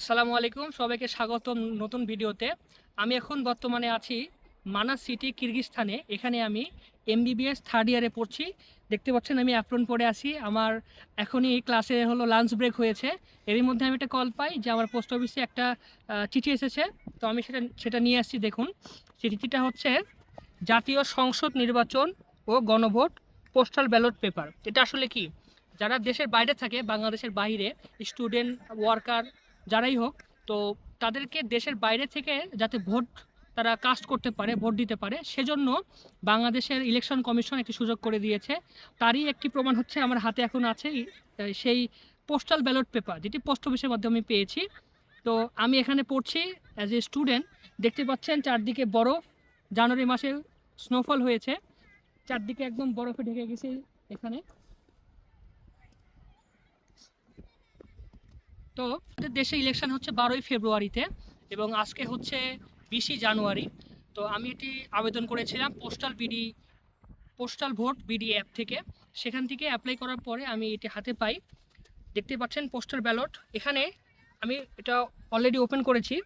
আসসালামু আলাইকুম, সবাইকে স্বাগতম নতুন ভিডিওতে। আমি এখন বর্তমানে আছি মানাস সিটি কিরগিস্তানে এখানে আমি এমবিবিএস থার্ড ইয়ারে পড়ছি। দেখতে পাচ্ছেন, আমি অ্যাপ্রন পরে আসি আমার এখনই ক্লাসে হলো লাঞ্চ ব্রেক হয়েছে। এরই মধ্যে আমি একটা কল পাই যে আমার পোস্ট অফিসে একটা চিঠি এসেছে। তো আমি সেটা সেটা নিয়ে আসছি, দেখুন। চিঠিটা হচ্ছে, জাতীয় সংসদ নির্বাচন ও গণভোট পোস্টাল ব্যালট পেপার এটা আসলে কি? যারা দেশের বাইরে থাকে, বাংলাদেশের বাইরে স্টুডেন্ট ওয়ার্কার যারাই হোক, তো তাদেরকে দেশের বাইরে থেকে যাতে ভোট তারা কাস্ট করতে পারে, ভোট দিতে পারে, সেজন্য বাংলাদেশের ইলেকশন কমিশন একটি সুযোগ করে দিয়েছে। তারই একটি প্রমাণ হচ্ছে আমার হাতে এখন আছে সেই পোস্টাল ব্যালট পেপার যেটি পোস্ট অফিসের মাধ্যমে আমি পেয়েছি। তো আমি এখানে পড়ছি অ্যাজ এ স্টুডেন্ট দেখতে পাচ্ছেন চারদিকে বরফ। জানুয়ারি মাসে স্নোফল হয়েছে। চারদিকে একদম বরফে ঢেকে গেছে এখানে। তো আমাদের দেশে ইলেকশন হচ্ছে বারোই ফেব্রুয়ারিতে এবং আজকে হচ্ছে বিশে জানুয়ারি। তো আমি এটি আবেদন করেছিলাম postal B D postal vote B D app থেকে। সেখান থেকে অ্যাপ্লাই করার পরে আমি এটি হাতে পাই। দেখতে পাচ্ছেন পোস্টাল ব্যালট এখানে আমি এটা অলরেডি ওপেন করেছি।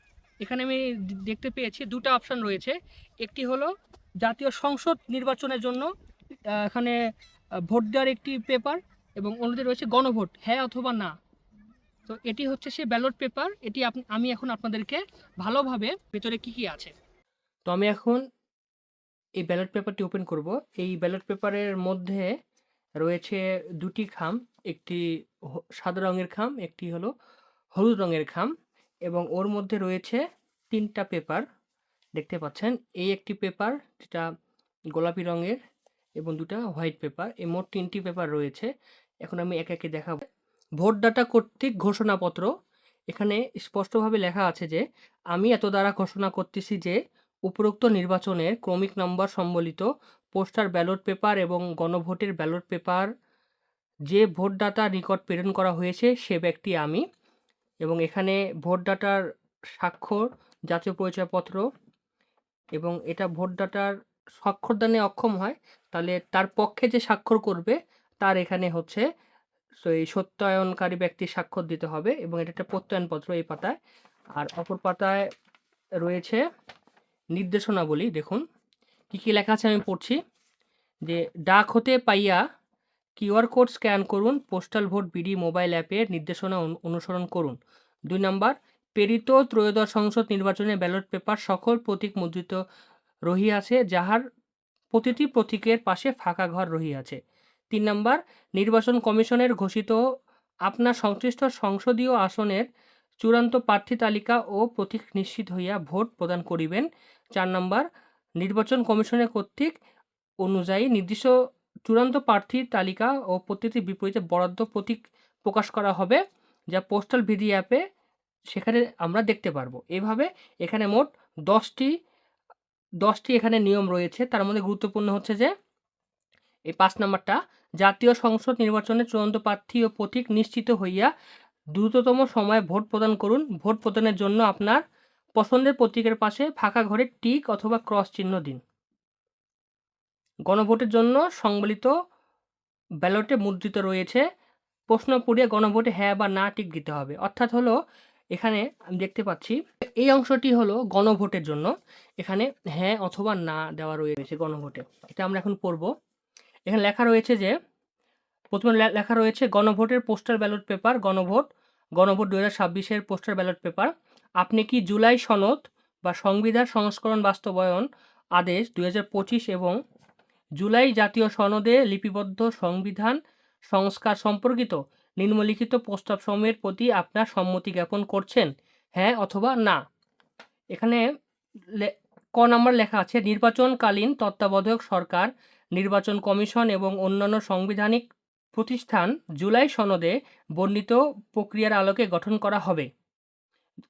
এখানে আমি দেখতে পেয়েছি দুটো অপশান রয়েছে। একটি হলো জাতীয় সংসদ নির্বাচনের জন্য এখানে ভোট দেওয়ার একটি পেপার এবং অন্যদের রয়েছে গণভোট হ্যাঁ অথবা না। তো এটি হচ্ছে সে ব্যালট পেপার এটি আমি এখন আপনাদেরকে ভালোভাবে ভেতরে কি কি আছে? তো আমি এখন এই ব্যালট পেপারটি ওপেন করব। এই ব্যালট পেপারের মধ্যে রয়েছে দুটি খাম, একটি সাদা রঙের খাম, একটি হলো হলুদ রঙের খাম এবং ওর মধ্যে রয়েছে তিনটা পেপার দেখতে পাচ্ছেন, এই একটি পেপার যেটা গোলাপি রঙের এবং দুটা হোয়াইট পেপার এই মোট তিনটি পেপার রয়েছে। এখন আমি একে একে দেখাবো। ভোটদাতা কর্তৃক ঘোষণাপত্র। এখানে স্পষ্টভাবে লেখা আছে যে, আমি এত দ্বারা ঘোষণা করতেছি যে, উপরোক্ত নির্বাচনের ক্রমিক নম্বর সম্বলিত পোস্টার, ব্যালট পেপার এবং গণভোটের ব্যালট পেপার, যে ভোটদাতার নিকট প্রেরণ করা হয়েছে সে ব্যক্তি আমি। এবং এখানে ভোটদাতার স্বাক্ষর, জাতীয় পরিচয়পত্র এবং এটা ভোটদাতার স্বাক্ষরদানে অক্ষম হয়, তাহলে তার পক্ষে যে স্বাক্ষর করবে, তার এখানে হচ্ছে সো এই সত্যায়নকারী ব্যক্তির স্বাক্ষর দিতে হবে এবং এটা একটা প্রত্যয়নপত্র এই পাতায়। আর অপর পাতায় রয়েছে নির্দেশনাবলী, দেখুন। কি কি লেখা আছে আমি পড়ছি? যে, ডাক হতে পাইয়া কিউআর কোড স্ক্যান করুন, postal vote B D mobile অ্যাপের নির্দেশনা অনু- অনুসরণ করুন। দুই নম্বর, প্রেরিত ত্রয়োদশ সংসদ নির্বাচনে ব্যালট পেপার সকল প্রতীক মুদ্রিত রহিয়াছে, যাহার প্রতিটি প্রতীকের পাশে ফাঁকা ঘর রহিয়াছে। তিন নম্বর, নির্বাচন কমিশনের ঘোষিত আপনার সংশ্লিষ্ট সংসদীয় আসনের চূড়ান্ত প্রার্থী তালিকা ও প্রতীক নিশ্চিত হইয়া ভোট প্রদান করিবেন। চার নম্বর, নির্বাচন কমিশনের কর্তৃক অনুযায়ী নির্দিষ্ট চূড়ান্ত প্রার্থীর তালিকা ও প্রতিটি বিপরীতে বরাদ্দ প্রতীক প্রকাশ করা হবে, যা পোস্টাল ভিডি অ্যাপে সেখানে আমরা দেখতে পারব। এভাবে এখানে মোট দশটি দশটি এখানে নিয়ম রয়েছে। তার মধ্যে গুরুত্বপূর্ণ হচ্ছে যে, এই পাঁচ নম্বরটা জাতীয় সংসদ নির্বাচনে চূড়ান্ত প্রার্থী ও প্রতীক নিশ্চিত হইয়া দ্রুততম সময়ে ভোট প্রদান করুন। ভোট প্রদানের জন্য আপনার পছন্দের প্রতীকের পাশে ফাঁকা ঘরে টিক অথবা ক্রস চিহ্ন দিন। গণভোটের জন্য সংবলিত ব্যালটে মুদ্রিত রয়েছে। প্রশ্ন পড়িয়ে গণভোটে হ্যাঁ বা না টিক দিতে হবে। অর্থাৎ হলো, এখানে আমি দেখতে পাচ্ছি, এই অংশটি হলো গণভোটের জন্য। এখানে হ্যাঁ অথবা না দেওয়া রয়েছে গণভোটে। এটা আমরা এখন পড়ব। এখানে লেখা রয়েছে যে, প্রথমে লেখা রয়েছে গণভোটের পোস্টার ব্যালট পেপার, গণভোট গণভোট দু হাজার ছাব্বিশের পোস্টার ব্যালট পেপার। আপনি কি জুলাই সনদ বা সংবিধান সংস্করণ বাস্তবায়ন আদেশ দুই হাজার পঁচিশ এবং জুলাই জাতীয় সনদে লিপিবদ্ধ সংবিধান সংস্কার সম্পর্কিত নিম্নলিখিত প্রস্তাব সমূহের প্রতি আপনার সম্মতি জ্ঞাপন করছেন? হ্যাঁ অথবা না। এখানে ক নম্বর লেখা আছে, নির্বাচনকালীন তত্ত্বাবধায়ক সরকার নির্বাচন কমিশন এবং অন্যান্য সাংবিধানিক প্রতিষ্ঠান জুলাই সনদে বর্ণিত প্রক্রিয়ার আলোকে গঠন করা হবে।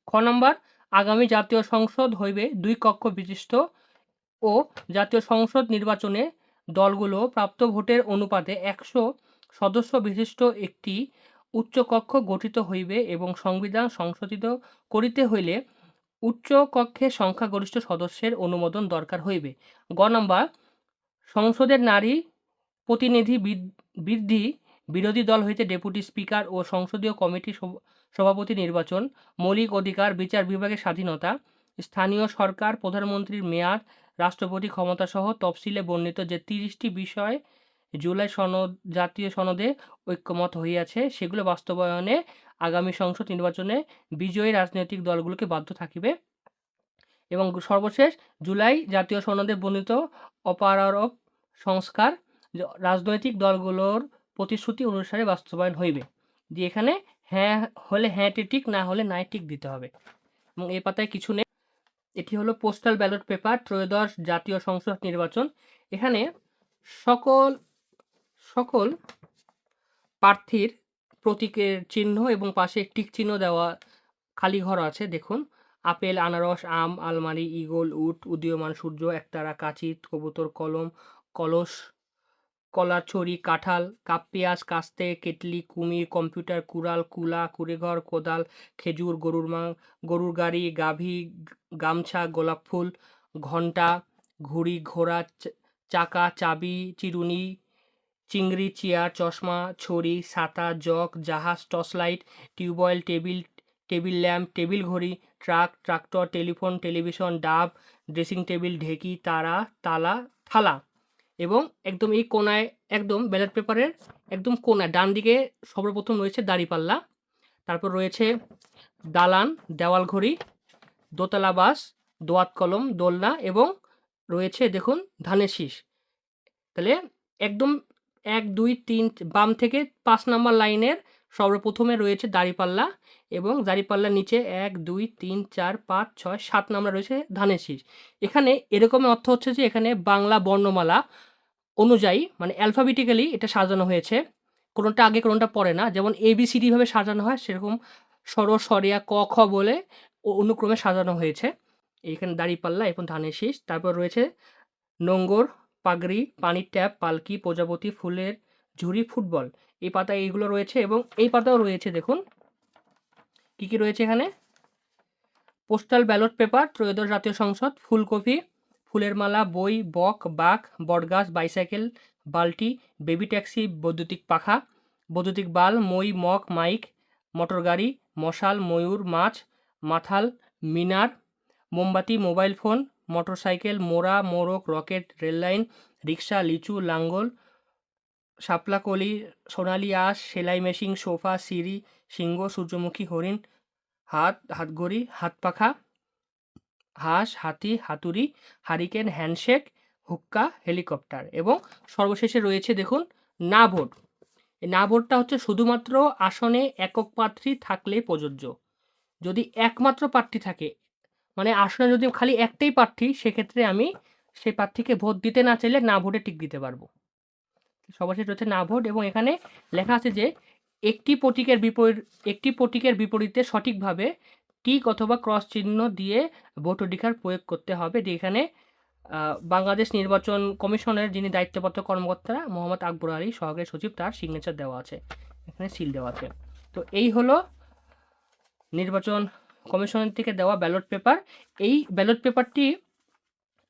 খ নম্বর, আগামী জাতীয় সংসদ হইবে দুই কক্ষ বিশিষ্ট ও জাতীয় সংসদ নির্বাচনে দলগুলো প্রাপ্ত ভোটের অনুপাতে একশো সদস্য বিশিষ্ট একটি উচ্চকক্ষ গঠিত হইবে এবং সংবিধান সংশোধিত করিতে হইলে উচ্চ কক্ষে সংখ্যাগরিষ্ঠ সদস্যের অনুমোদন দরকার হইবে। গ নম্বর সংসদের নারী প্রতিনিধি বৃদ- বৃদ্ধি বিরোধী দল হইতে ডেপুটি স্পিকার ও সংসদীয় কমিটি সভাপতি নির্বাচন, মৌলিক অধিকার, বিচার বিভাগের স্বাধীনতা, স্থানীয় সরকার, প্রধানমন্ত্রীর মেয়াদ, রাষ্ট্রপতি ক্ষমতাসহ তফসিলে বর্ণিত যে তিরিশটি বিষয় জুলাই সনদ, জাতীয় সনদে ঐক্যমত হইয়াছে, সেগুলো বাস্তবায়নে আগামী সংসদ নির্বাচনে বিজয়ী রাজনৈতিক দলগুলোকে বাধ্য থাকিবে এবং সর্বশেষ জুলাই জাতীয় সনদে বর্ণিত অপারক সংস্কার রাজনৈতিক দলগুলোর প্রতিশ্রুতি অনুসারে বাস্তবায়ন হইবে। যে এখানে হ্যাঁ হলে হ্যাঁটি টিক না হলে নাই টিক দিতে হবে। এবং এই পাতায় কিছু নেই। এটি হলো পোস্টাল ব্যালট পেপার ত্রয়োদশ জাতীয় সংসদ নির্বাচন। এখানে সকল সকল প্রার্থীর প্রতীকের চিহ্ন এবং পাশে টিক চিহ্ন দেওয়া খালি ঘর আছে, দেখুন। আপেল, আনারস, আম, আলমারি, ঈগল, উট, উদীয়মান সূর্য, একতারা কাঁচি কবুতর, কলম কলস, কলার ছড়ি, কাঁঠাল, কাপ পেঁয়াজ, কাস্তে, কেটলি, কুমির, কম্পিউটার, কুড়াল, কুলা, কুড়েঘর, কোদাল, খেজুর, গরুর মা, গরুর গাড়ি, গাভী গামছা, গোলাপ ফুল, ঘণ্টা, ঘুড়ি, ঘোড়া চাকা, চাবি, চিরুনি, চিংড়ি, চেয়ার, চশমা, ছড়ি ছাতা জগ, জাহাজ, torch light, tubewell, table table lamp, table ঘড়ি, ট্রাক, ট্রাক্টর, টেলিফোন, টেলিভিশন, ডাব, ড্রেসিং টেবিল, ঢেকি, তারা, তালা, থালা। এবং একদম এই কোনায় একদম ব্যালট পেপারের একদম কোনায়, ডান দিকে সর্বপ্রথম রয়েছে দাড়িপাল্লা, তারপর রয়েছে দালান, দেওয়াল ঘড়ি, দোতলা বাস, দোয়াত কলম, দোলনা এবং রয়েছে দেখুন ধানের শীষ। তাহলে একদম এক, দুই, তিন, বাম থেকে পাঁচ নাম্বার লাইনের সর্বপ্রথমে রয়েছে দাড়িপাল্লা এবং দাড়িপাল্লার নিচে এক, দুই, তিন, চার, পাঁচ, ছয়, সাত নাম্বার রয়েছে ধানের শীষ। এখানে এরকম অর্থ হচ্ছে যে এখানে বাংলা বর্ণমালা অনুযায়ী মানে অ্যালফাবেটিক্যালি এটা সাজানো হয়েছে। কোনোটা আগে, কোনোটা পরে না। যেমন এ বি সি ভাবে সাজানো হয়, সেরকম সর সরিয়া ক, খ বলে অনুক্রমে সাজানো হয়েছে। এইখানে দাড়িপাল্লা এবং ধানের শীষ, তারপর রয়েছে নোঙ্গর, পাগড়ি, পানির ট্যাপ, পালকি, প্রজাপতি, ফুলের ঝুড়ি, ফুটবল। এই পাতায় এইগুলো রয়েছে এবং এই পাতাও রয়েছে, দেখুন। কি কি রয়েছে এখানে? পোস্টাল ব্যালট পেপার, ত্রয়োদশ জাতীয় সংসদ, ফুলকপি, ফুলের মালা, বই, বক, বাঘ, বটগাছ, বাইসাইকেল, বালতি, বেবি ট্যাক্সি, বৈদ্যুতিক পাখা, বৈদ্যুতিক বাল মই, মগ, মাইক, মোটর গাড়ি, মশাল, ময়ূর, মাছ, মাথাল, মিনার, মোমবাতি, মোবাইল ফোন, মোটরসাইকেল, মোড়া, মোড়ক, রকেট, রেললাইন, রিক্সা, লিচু, লাঙ্গল শাপলাকলি সোনালি আঁশ, সেলাই মেশিন, সোফা, সিঁড়ি, সিংহ, সূর্যমুখী হরিণ, হাত, হাতঘড়ি হাত পাখা হাঁস, হাতি, হাতুড়ি, হারিকেন, হ্যান্ডশেক, হুক্কা, হেলিকপ্টার এবং সর্বশেষে রয়েছে দেখুন না ভোট না ভোটটা হচ্ছে শুধুমাত্র আসনে একক প্রার্থী থাকলেই প্রযোজ্য। যদি একমাত্র প্রার্থী থাকে মানে আসনে যদি খালি একটাই প্রার্থী সেক্ষেত্রে আমি সেই প্রার্থীকে ভোট দিতে না চাইলে না ভোটে টিক দিতে পারব। সর্বশেষ রয়েছে না ভোট এবং এখানে লেখা আছে যে একটি প্রতীকের বিপরীত, একটি প্রতীকের বিপরীতে সঠিকভাবে টিক অথবা ক্রস চিহ্ন দিয়ে ভোট অধিকার প্রয়োগ করতে হবে। এখানে বাংলাদেশ নির্বাচন কমিশনের যিনি দায়িত্বপ্রাপ্ত কর্মকর্তা মোহাম্মদ আকবর আলী, সহকারী সচিব, তার সিগনেচার দেওয়া আছে। এখানে সিল দেওয়া আছে। তো এই হলো নির্বাচন কমিশনের থেকে দেওয়া ব্যালট পেপার এই ব্যালট পেপারটি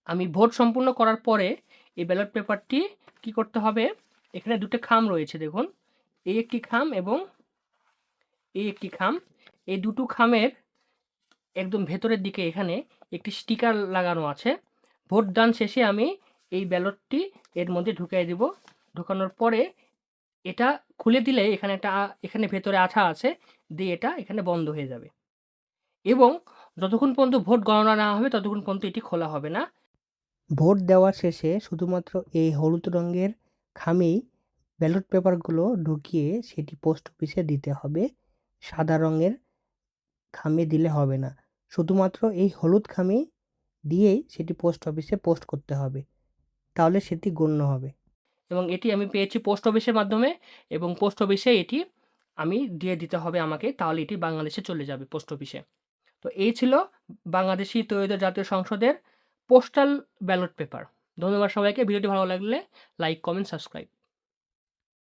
আমি ভোট সম্পূর্ণ করার পরে এই ব্যালট পেপারটি কি করতে হবে? এখানে দুটো খাম রয়েছে, দেখুন। এই একটি খাম এবং এই একটি খাম। এই দুটো খামের একদম ভেতরের দিকে এখানে একটি স্টিকার লাগানো আছে। ভোট দান শেষে আমি এই ব্যালটটি এর মধ্যে ঢুকিয়ে দেব। ঢোকানোর পরে এটা খুলে দিলে এখানে একটা, এখানে ভেতরে আঠা আছে, দিয়ে এটা এখানে বন্ধ হয়ে যাবে। এবং যতক্ষণ পর্যন্ত ভোট গণনা না হবে, ততক্ষণ পর্যন্ত এটি খোলা হবে না। ভোট দেওয়া শেষে শুধুমাত্র এই হলুদ রঙের খামেই ব্যালট পেপারগুলো ঢুকিয়ে সেটি পোস্ট অফিসে দিতে হবে। সাদা রঙের খামে দিলে হবে না। শুধুমাত্র এই হলুদ খামে দিয়েই সেটি পোস্ট অফিসে পোস্ট করতে হবে। তাহলে সেটি গণ্য হবে। এবং এটি আমি পেয়েছি পোস্ট অফিসের মাধ্যমে এবং পোস্ট অফিসে এটি আমি দিয়ে দিতে হবে আমাকে, তাহলে এটি বাংলাদেশে চলে যাবে পোস্ট অফিসে। তো এই ছিল বাংলাদেশি তৈরি জাতীয় সংসদের পোস্টাল ব্যালট পেপার ধন্যবাদ সবাইকে। ভিডিওটি ভালো লাগলে লাইক কমেন্ট সাবস্ক্রাইব